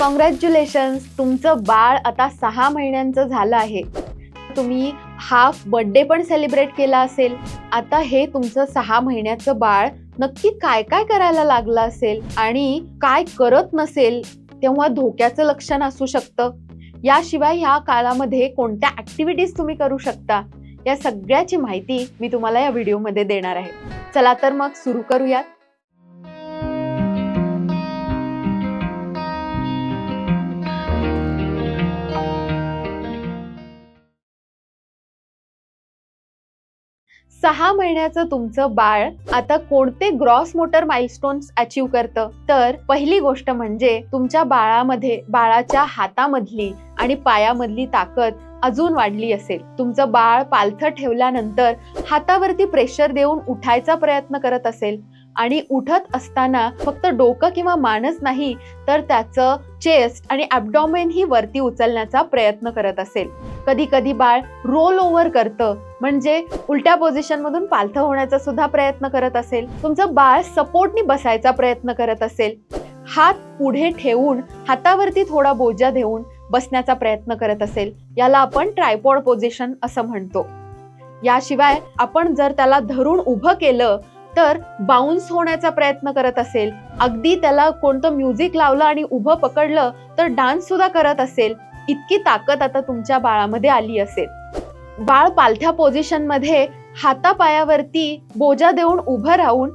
Congratulations तुमचं बाळ आता सहा महिन्यांचं झालं आहे. तुम्ही हाफ बर्थडे पण सेलिब्रेट केला असेल. आता हे तुमचं सहा महिन्याचं बाळ नक्की काय काय करायला लागलं असेल आणि काय करत नसेल तेव्हा धोक्याचं लक्षण असू शकतं. याशिवाय ह्या काळामध्ये कोणत्या ऍक्टिव्हिटीज तुम्ही करू शकता या सगळ्याची माहिती मी तुम्हाला या व्हिडिओमध्ये देणार आहे. चला तर मग सुरू करूयात. सहा महिन्याचं तुमचं बाळ आता कोणते ग्रॉस मोटर माइलस्टोन्स अचीव करतं? तर पहिली गोष्ट म्हणजे तुमच्या बाळामध्ये बाळाच्या हातामधली आणि पायामधली ताकद अजून वाढली असेल. तुमचं बाळ पालथं ठेवल्यानंतर हातावरती प्रेशर देऊन उठायचा प्रयत्न करत असेल. आणि उठत असताना फक्त डोकं किंवा मानच नाही तर त्याचं चेस्ट आणि ॲबडॉमेन ही वरती उचलण्याचा प्रयत्न करत असेल. कधी कधी बाळ रोल ओव्हर करतं म्हणजे उलट्या पोझिशन मधून पालथं होण्याचा सुद्धा प्रयत्न करत असेल. तुमचं बाळ सपोर्टनी बसायचा प्रयत्न करत असेल. हात पुढे ठेवून हातावरती थोडा बोजा देऊन बसण्याचा प्रयत्न करत असेल. याला आपण ट्रायपॉड पोझिशन असं म्हणतो. याशिवाय आपण जर त्याला धरून उभं केलं तर बाउन्स होण्याचा प्रयत्न करत असेल. अगदी त्याला कोणतं म्युझिक लावलं आणि उभं पकडलं तर डान्स सुद्धा करत असेल. इतकी ताकद आता तुमच्या बाळामध्ये आली असेल. बाळ पालथ्या पोझिशनमध्ये हातापायावरती बोजा देऊन उभं राहून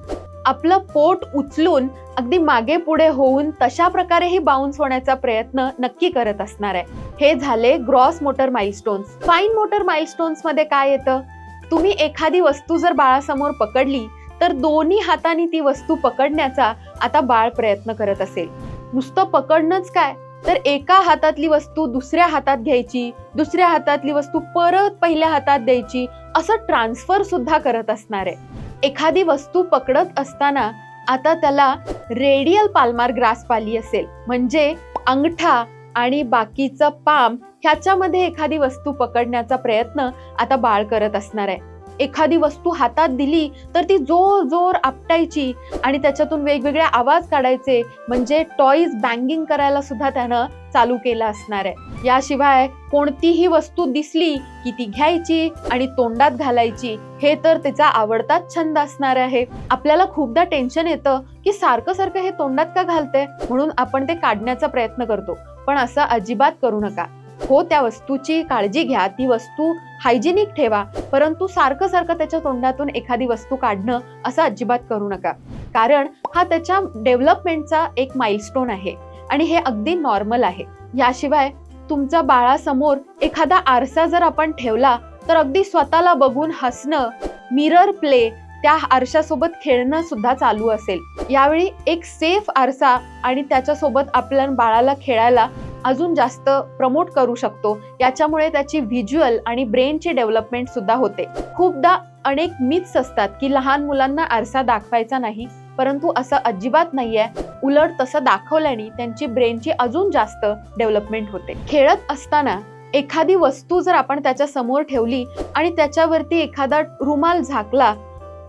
आपलं पोट उचलून अगदी मागे पुढे होऊन तशा प्रकारेही बाउन्स होण्याचा प्रयत्न नक्की करत असणार आहे. हे झाले gross motor milestones fine motor माइलस्टोन्समध्ये काय येतं? तुम्ही एखादी वस्तू जर बाळासमोर पकडली तर दोन्ही हाताने ती वस्तू पकडण्याचा आता बाळ प्रयत्न करत असेल. नुसतं पकडणंच काय? तर एका हातातली वस्तू दुसऱ्या हातात घ्यायची दुसऱ्या हातातली वस्तू परत पहिल्या हातात द्यायची असं ट्रान्सफर सुद्धा करत असणार आहे. एखादी वस्तू पकडत असताना आता त्याला रेडियल पाल्मार ग्रास पाली असेल. म्हणजे अंगठा आणि बाकीचं पाम ह्याच्यामध्ये एखादी वस्तू पकडण्याचा प्रयत्न आता बाळ करत असणार आहे. एखादी वस्तू हातात दिली तर ती जोर जोर आपटायची आणि त्याच्यातून वेगवेगळे आवाज काढायचे. म्हणजे टॉईज बँगिंग करायला सुद्धा त्यानं चालू केलं असणार आहे. याशिवाय कोणतीही वस्तू दिसली की ती घ्यायची आणि तोंडात घालायची हे तर त्याचा आवडताच छंद असणार आहे. आपल्याला खूपदा टेन्शन येतं की सारखं सारखं हे तोंडात का घालते? म्हणून आपण ते काढण्याचा प्रयत्न करतो. पण असं अजिबात करू नका. हो त्या वस्तूची काळजी घ्या ती वस्तू हायजेनिक ठेवा परंतु सारखं सारखं त्याच्या तोंडातून एखादी वस्तू काढणं असं अजिबात करू नका. कारण हा त्याच्या डेव्हलपमेंटचा एक माइलस्टोन आहे आणि हे अगदी नॉर्मल आहे. याशिवाय तुमच्या बाळासमोर एखादा आरसा जर आपण ठेवला तर अगदी स्वतःला बघून हसणं मिरर प्ले त्या आरशासोबत खेळणं सुद्धा चालू असेल. यावेळी एक सेफ आरसा आणि त्याच्यासोबत आपल्या बाळाला खेळायला अजून जास्त प्रमोट करू शकतो. याच्यामुळे त्याची व्हिज्युअल आणि ब्रेनची डेव्हलपमेंट सुद्धा होते. खूपदा अनेक मिथ्स असतात की लहान मुलांना आरसा दाखवायचा नाही परंतु असं अजिबात नाहीये. उलट तसं दाखवल्याने त्यांची ब्रेनची अजून जास्त डेव्हलपमेंट होते. खेळत असताना एखादी वस्तू जर आपण त्याच्यासमोर ठेवली आणि त्याच्यावरती एखादा रुमाल झाकला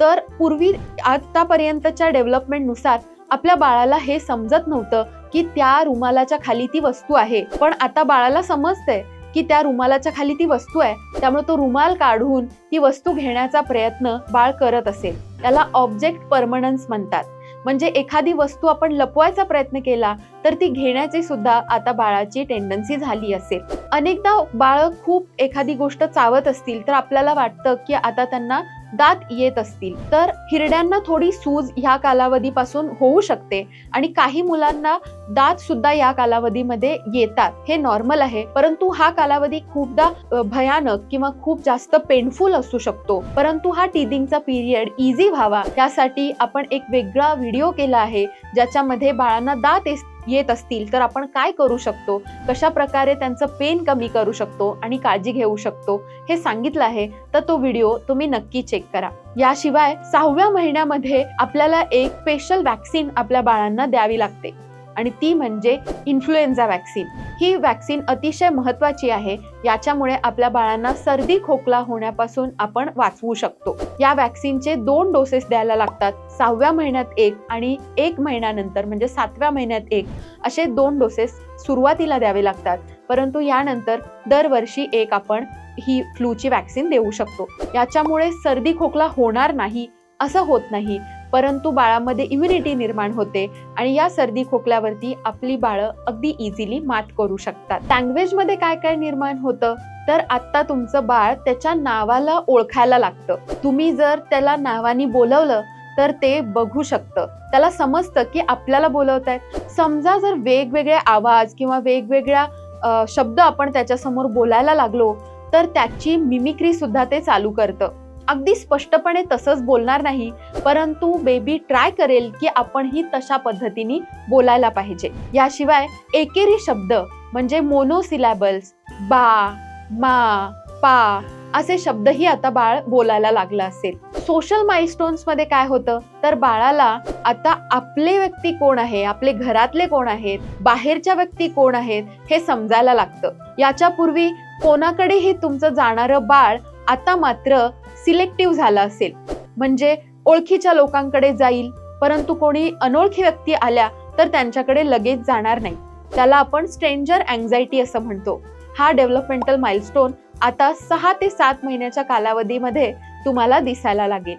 तर पूर्वी आतापर्यंतच्या डेव्हलपमेंटनुसार आपल्या बाळाला हे समजत नव्हतं की त्या रुमालाच्या खाली ती वस्तू आहे. पण आता बाळाला समजतंय की त्या रुमालाच्या खाली ती वस्तू आहे. त्यामुळे तो रुमाल काढून ती वस्तू घेण्याचा प्रयत्न बाळ करत असेल. त्याला ऑब्जेक्ट परमनन्स म्हणतात. म्हणजे एखादी वस्तू आपण लपवायचा प्रयत्न केला तर ती घेण्याची सुद्धा आता बाळाची टेंडन्सी झाली असेल. अनेकदा बाळ खूप एखादी गोष्ट चावत असतील तर आपल्याला वाटतं की आता त्यांना दात येत असतील. तर हिरड्यांना थोडी सूज ह्या कालावधीपासून होऊ शकते आणि काही मुलांना दात सुद्धा या कालावधीमध्ये येतात. हे नॉर्मल आहे. परंतु हा कालावधी खूपदा भयानक किंवा खूप जास्त पेनफुल असू शकतो. परंतु हा टीदिंगचा पिरियड इझी व्हावा. यासाठी आपण एक वेगळा व्हिडिओ केला आहे ज्याच्यामध्ये बाळांना दात येत असतील तर आपण काय करू शकतो? कशा प्रकारे त्यांचं पेन कमी करू शकतो आणि काळजी घेऊ शकतो? हे सांगितलं आहे तर तो व्हिडिओ तुम्ही नक्की चेक करा. याशिवाय सहाव्या महिन्यामध्ये आपल्याला एक स्पेशल वॅक्सिन आपल्या बाळांना द्यावी लागते. आणि ती म्हणजे इन्फ्लुएन्झा वॅक्सिन. ही वॅक्सिन अतिशय महत्वाची आहे. याच्यामुळे आपल्या बाळांना सर्दी खोकला होण्यापासून आपण वाचवू शकतो. या वॅक्सिनचे दोन डोसेस द्यायला लागतात. सहाव्या महिन्यात एक आणि एक महिन्यानंतर म्हणजे सातव्या महिन्यात एक असे दोन डोसेस सुरुवातीला द्यावे लागतात. परंतु यानंतर दरवर्षी एक आपण ही फ्लूची वॅक्सिन देऊ शकतो. याच्यामुळे सर्दी खोकला होणार नाही असं होत नाही. परंतु बाळामध्ये इम्युनिटी निर्माण होते आणि या सर्दी खोकल्यावरती आपली बाळं अगदी इझिली मात करू शकतात. लँग्वेजमध्ये काय काय निर्माण होतं? तर आत्ता तुमचं बाळ त्याच्या नावाला ओळखायला लागतं. तुम्ही जर त्याला नावानी बोलवलं तर ते बघू शकतं. त्याला समजतं की आपल्याला बोलवत आहेत समजा जर वेगवेगळे आवाज किंवा वेगवेगळ्या शब्द आपण त्याच्यासमोर बोलायला लागलो तर त्याची मिमिक्री सुद्धा ते चालू करतं. अगदी स्पष्टपणे तसंच बोलणार नाही परंतु बेबी ट्राय करेल की आपणही तशा पद्धतीने बोलायला पाहिजे. याशिवाय एकेरी शब्द म्हणजे मोनोसिलॅबल्स बा मा पा असे शब्दही आता बाळ बोलायला लागलं असेल. सोशल माइलस्टोन्समध्ये काय होतं? तर बाळाला आता आपले व्यक्ती कोण आहे? आपले घरातले कोण आहेत? बाहेरच्या व्यक्ती कोण आहेत? हे समजायला लागतं. याच्यापूर्वी कोणाकडेही तुमचं जाणारं बाळ आता मात्र सिलेक्टिव्ह झाला असेल. म्हणजे ओळखीच्या लोकांकडे जाईल परंतु कोणी अनोळखी व्यक्ती आल्या तर त्यांच्याकडे लगेच जाणार नाही. त्याला आपण स्ट्रेंजर अँझायटी असं म्हणतो. हा डेव्हलपमेंटल माइलस्टोन आता सहा ते सात महिन्याच्या कालावधीमध्ये तुम्हाला दिसायला लागेल.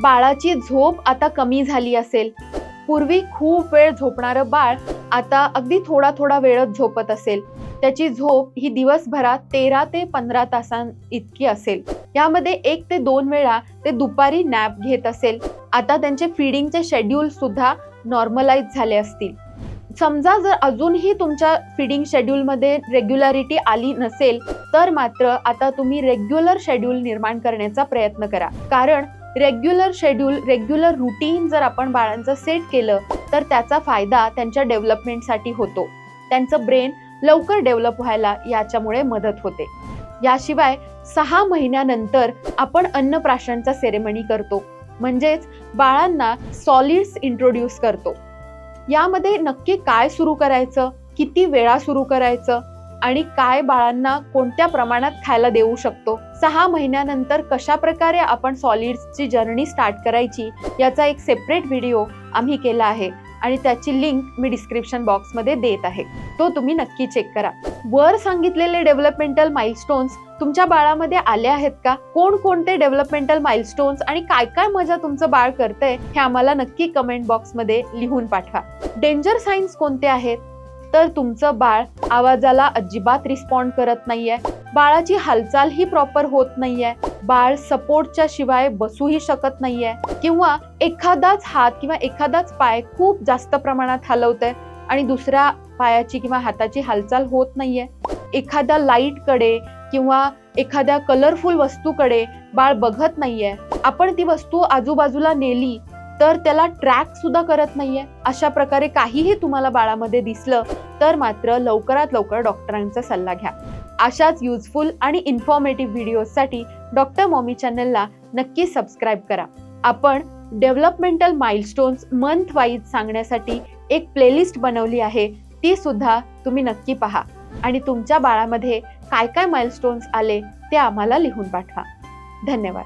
बाळाची झोप आता कमी झाली असेल. पूर्वी खूप वेळ झोपणारं बाळ आता अगदी थोडा थोडा वेळच झोपत असेल. त्याची झोप ही दिवसभरात तेरा ते पंधरा तासां इतकी असेल. यामध्ये एक ते दोन वेळा ते दुपारी नॅप घेत असेल. आता त्यांचे फिडिंगचे शेड्यूल सुद्धा नॉर्मलाइज झाले असतील. समजा जर अजूनही तुमच्या फिडिंग शेड्यूलमध्ये रेग्युलरिटी आली नसेल तर मात्र आता तुम्ही रेग्युलर शेड्यूल निर्माण करण्याचा प्रयत्न करा. कारण रेग्युलर शेड्यूल रेग्युलर रुटीन जर आपण बाळांचं सेट केलं तर त्याचा फायदा त्यांच्या डेव्हलपमेंटसाठी होतो. त्यांचं ब्रेन लवकर डेव्हलप व्हायला याच्यामुळे मदत होते. याशिवाय सहा महिन्यानंतर आपण अन्नप्राशनचा सेरेमनी करतो. म्हणजेच बाळांना सॉलिड्स इंट्रोड्यूस करतो. यामध्ये नक्की काय सुरू करायचं? किती वेळा सुरू करायचं? आणि काय बाळांना कोणत्या प्रमाणात खायला देऊ शकतो? सहा महिन्यानंतर कशा प्रकारे आपण सॉलिड्सची जर्नी स्टार्ट करायची? याचा एक सेपरेट व्हिडिओ आम्ही केला आहे. आणि त्याची लिंक मी डिस्क्रिप्शन बॉक्समध्ये देत आहे. तो तुम्ही नक्की चेक करा. वर सांगितलेले डेव्हलपमेंटल माइलस्टोन्स तुमच्या बाळामध्ये आले आहेत का? कोण कोणते डेव्हलपमेंटल माइलस्टोन्स आणि काय काय मजा तुमचं बाळ करतंय हे आम्हाला नक्की कमेंट बॉक्समध्ये लिहून पाठवा. डेंजर सायन्स कोणते आहेत? तर तुमचं बाळ आवाजाला अजिबात रिस्पॉन्ड करत नाहीये. बाळाची हालचाल ही प्रॉपर होत नाहीये. बाळ सपोर्टच्या शिवाय बसूही शकत नाहीये. किंवा एखादाच हात किंवा एखादाच पाय खूप जास्त प्रमाणात हलवतंय आणि दुसऱ्या पायाची किंवा हाताची हालचाल होत नाहीये. एखाद्या लाईटकडे किंवा एखाद्या कलरफुल वस्तूकडे बाळ बघत नाहीये. आपण ती वस्तू आजूबाजूला नेली तर त्याला ट्रॅक सुद्धा करत नाहीये. अशा प्रकारे काहीही तुम्हाला बाळामध्ये दिसलं तर मात्र लवकरात लवकर डॉक्टरांचा सल्ला घ्या. अशाच युजफुल आणि इन्फॉर्मेटिव्ह व्हिडिओजसाठी डॉक्टर मॉमी चॅनलला नक्की सबस्क्राईब करा. आपण डेव्हलपमेंटल माइलस्टोन्स मंथ वाईज सांगण्यासाठी एक प्लेलिस्ट बनवली आहे. ती सुद्धा तुम्ही नक्की पहा. आणि तुमच्या बाळामध्ये काय काय माइलस्टोन्स आले ते आम्हाला लिहून पाठवा. धन्यवाद.